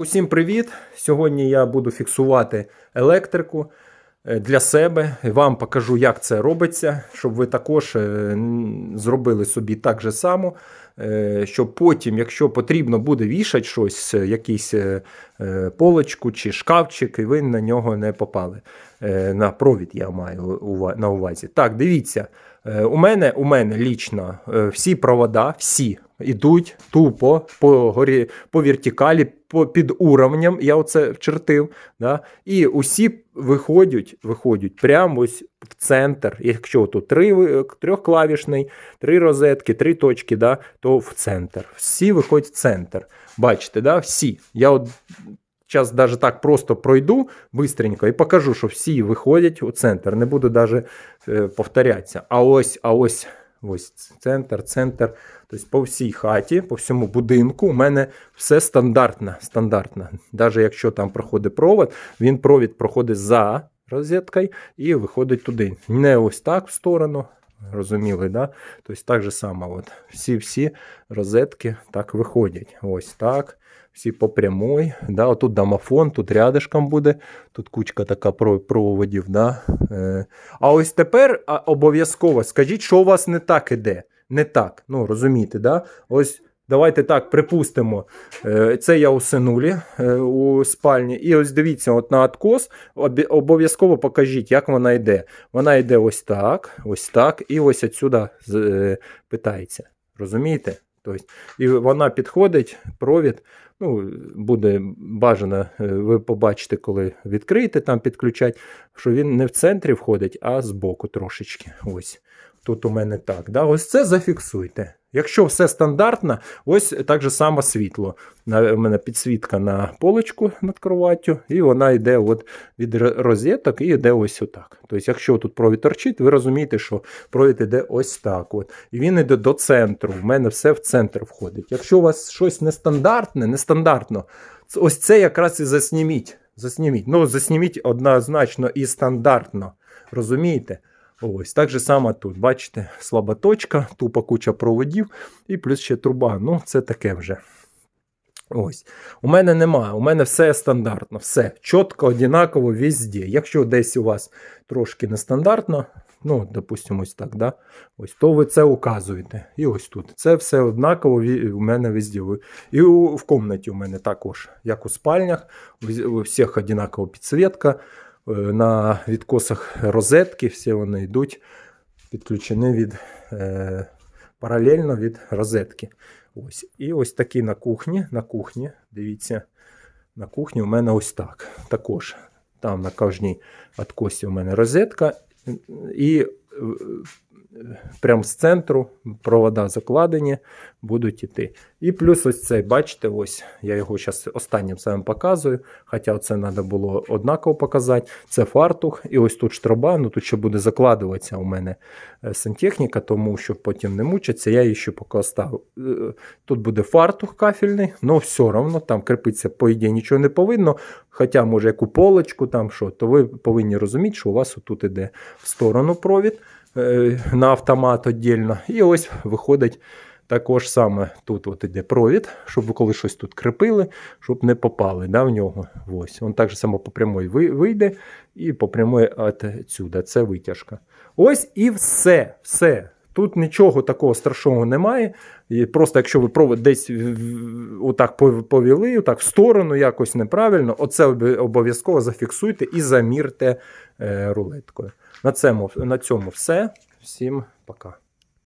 Усім привіт! Сьогодні я буду фіксувати електрику е, для себе. Вам покажу, як це робиться, щоб ви також е, зробили собі так же само. Е, Щоб потім, якщо потрібно буде вішати щось, е, якийсь е, полочку чи шкафчик, і ви на нього не попали. На провід я маю на увазі. Так, дивіться. У мене, у мене лічно всі провода, всі йдуть тупо по горі, по вертикалі, по під уровнем. Я оце вчертив. Да? І усі виходять, виходять прямо ось центр. Якщо тут три, трьохклавішний, три розетки, три точки, да? то в центр. Всі виходять в центр. Бачите, да? всі. Я от Зараз даже так просто пройду быстренько і покажу, що всі виходять у центр. Не буду даже е, повторятися. А ось, а ось, ось центр, центр. Тобто по всій хаті, по всьому будинку у мене все стандартно. стандартно. Навіть якщо там проходить провод, він провід проходить за розеткою і виходить туди. Не ось так в сторону. Розуміли, да? Тобто так же само. От. Всі-всі розетки так виходять. Ось так. Всі по прямой. Да? Отут домофон, тут рядышком буде, тут кучка така проводів. Да? Е, а ось тепер обов'язково скажіть, що у вас не так іде. Не так. Ну, розумієте, да? Ось давайте так припустимо. Е, Це я у синулі е, у спальні. І ось дивіться, от на откос обов'язково покажіть, як вона йде. Вона йде ось так, ось так, і ось отсюди е, питається. Розумієте? Тобто, і вона підходить, провід. Ну, буде бажано, ви побачите, коли відкриєте там підключать, що він не в центрі входить, а збоку трошечки. Ось. Тут у мене так. Да? Ось це зафіксуйте. Якщо все стандартно, ось так же само світло. У мене підсвітка на полочку над кроваттю, і вона йде от від розеток і йде ось отак. Тобто, якщо тут провід торчить, ви розумієте, що провід йде ось так. От. І він йде до центру. У мене все в центр входить. Якщо у вас щось нестандартне, нестандартно, ось це якраз і засніміть. Засніміть. Ну, засніміть однозначно і стандартно. Розумієте? Ось так же само тут. Бачите, слаба точка, тупа куча проводів і плюс ще труба. Ну, це таке вже. Ось. У мене немає, у мене все стандартно, все чітко, однаково везде. Якщо десь у вас трошки нестандартно, ну, допустимо, ось так, да? ось, то ви це указуєте. І ось тут. Це все однаково у мене везде. І у, в комнаті у мене також, як у спальнях, у всіх однакова підсвітка. Е, На відкосах розетки, всі вони йдуть підключені від е, паралельно від розетки. Ось. І ось такі на кухні. На кухні, дивіться, на кухні у мене ось так. Також там на кожній відкосі у мене розетка. І е, прямо з центру провода закладені будуть іти. І плюс ось цей, бачите, ось я його зараз останнім самим показую. Хоча це треба було однаково показати. Це фартух, і ось тут штроба, ну тут ще буде закладуватися у мене е, сантехніка, тому щоб потім не мучитися, я її ще поки. Е, Тут буде фартух кафельний, але все одно там крепиться, по ідеї, нічого не повинно. Хоча, може, яку полочку там що, то ви повинні розуміти, що у вас тут іде в сторону провід на автомат віддільно. І ось виходить також саме тут от іде провід, щоб ви коли щось тут крепили, щоб не попали да, в нього. Ось. Він так же само по прямой вийде і по прямой отсюда. Це витяжка. Ось і все. все. Тут нічого такого страшного немає. І просто якщо ви провод десь отак пов- повели, отак в сторону, якось неправильно, оце обов'язково зафіксуйте і замірте е, рулеткою. На цьому, на цьому все. Всім пока.